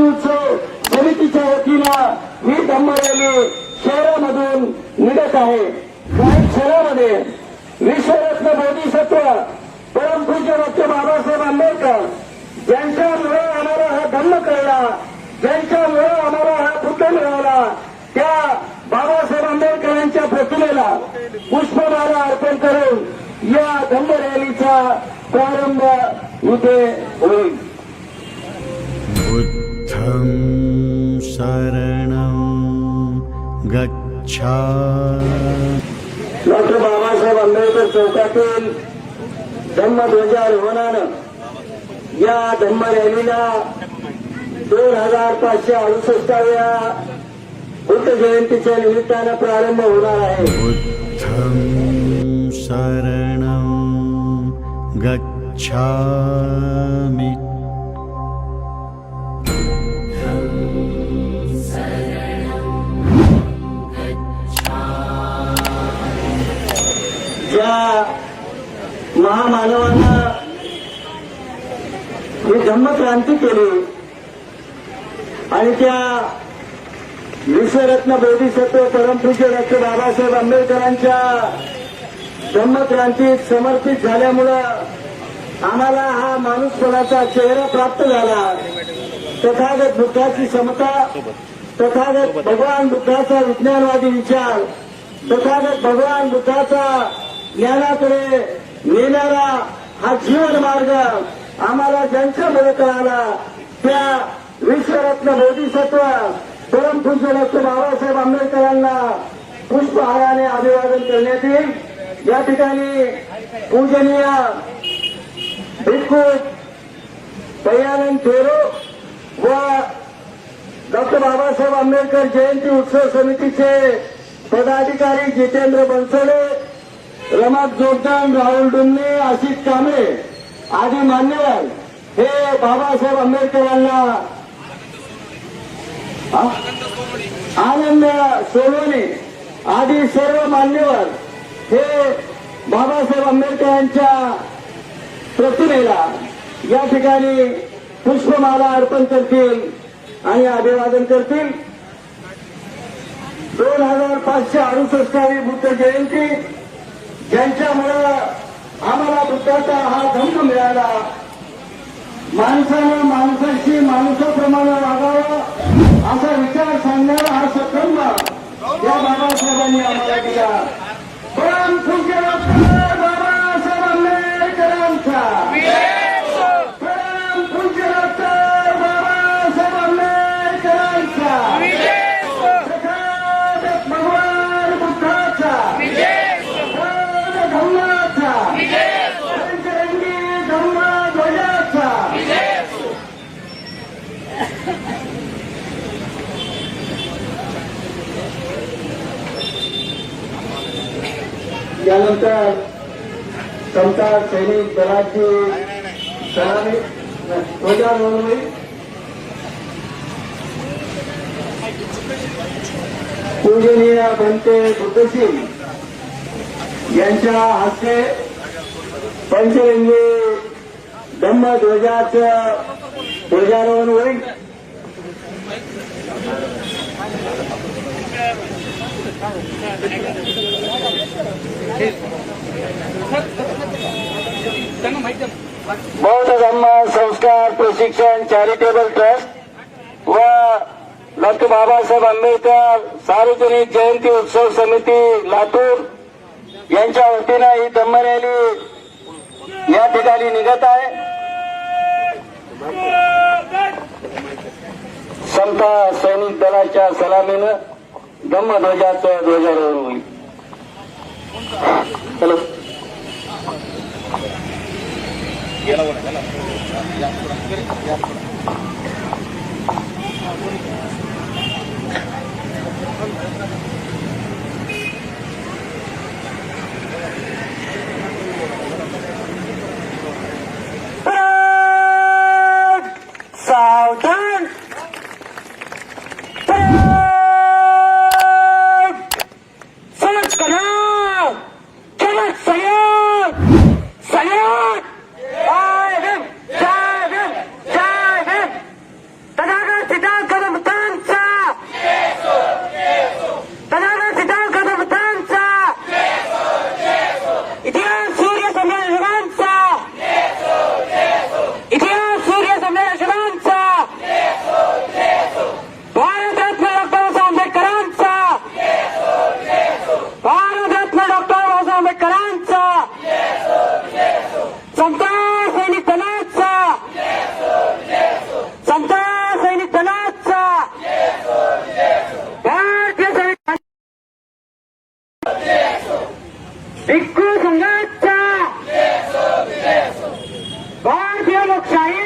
जयंती उत्सव समितीच्या वतीनं मी धम्म रॅली शहरामधून निघत आहे. काही शहरामध्ये विश्वरत्न बोधिसत्व परमपूज्य डॉक्टर बाबासाहेब आंबेडकर ज्यांच्यामुळे आम्हाला हा धम्म कळला ज्यांच्यामुळे आम्हाला हा बुद्ध मिळाला त्या बाबासाहेब आंबेडकरांच्या प्रतिमेला पुष्पमाला अर्पण करून या धम्म रॅलीचा प्रारंभ इथे होईल. बुद्धं शरणं गच्छामि। डॉक्टर बाबासाहेब आंबेडकर चौकातील धम्मध्वजारोहणानं या धम्म रॅलीला दोन हजार पाचशे अडुसष्टाव्या बुद्ध जयंतीच्या निमित्तानं प्रारंभ होणार आहे. बुद्धं शरणं गच्छामि। ज्या महामानवांना ही धम्मक्रांती केली. आणि त्या विश्वरत्न बोधिसत्व परमपूज्य डॉक्टर बाबासाहेब आंबेडकरांच्या धम्मक्रांतीत समर्पित झाल्यामुळं आम्हाला हा माणूसपणाचा चेहरा प्राप्त झाला. तथागत बुद्धाची समता तथागत भगवान बुद्धाचा विज्ञानवादी विचार तथागत भगवान बुद्धाचा ज्ञानाकडे नेणारा हा जीवन मार्ग आम्हाला ज्यांच्यामुळे कळाला त्या विश्वरत्न बोधिसत्व परमपूज्य डॉक्टर बाबासाहेब आंबेडकरांना पुष्पहाराने अभिवादन करण्यात येईल. या ठिकाणी पूजनीय भिक्खू दयानंद थेरो व डॉक्टर बाबासाहेब आंबेडकर जयंती उत्सव समितीचे पदाधिकारी जितेंद्र बनसोडे रमात जोगदान राहुल डुमणे आशिष कांबळे आदी मान्यवर हे बाबासाहेब आंबेडकरांना आनंद सोनवणे आदी सर्व मान्यवर हे बाबासाहेब आंबेडकरांच्या प्रतिमेला या ठिकाणी पुष्पमाला अर्पण करतील आणि अभिवादन करतील. दोन हजार पाचशे अडुसष्टावी बुद्ध जयंती ज्यांच्यामुळं आम्हाला बुद्धाचा हा धम्म मिळाला. माणसानं माणसाशी माणसाप्रमाणे वागावं असा विचार सांगणारा हा सक्रम या बाबासाहेबांनी आम्हाला दिला परम पूज्य डॉक्टर बाबासाहेब आंबेडकरांचा परम पूज्य डॉक्टर बाबासाहेब आंबेडकरांचा सखावत भगवान बुद्धाचा बौद्ध धम्माचा पंचरंगी धम्म ध्वजाचा त्यानंतर समता सैनिक दलाची सलामी ध्वजारोहण होईल पूजनीय बनते बुद्धसिंग यांच्या हस्ते पंचरंगी धम्म ध्वजाचं ध्वजारोहण होईल Thank you. बौद्ध धम्म संस्कार प्रशिक्षण चॅरिटेबल ट्रस्ट व डॉक्टर बाबासाहेब आंबेडकर सार्वजनिक जयंती उत्सव समिती लातूर यांच्या वतीनं ही धम्म या ठिकाणी निघत आहे. समता सैनिक दलाच्या सलामीनं धम्मध्वजाचं ध्वजारोहण होईल. ஹலோ இளவரன் भिक्खू संघाचा भारतीय लोकशाही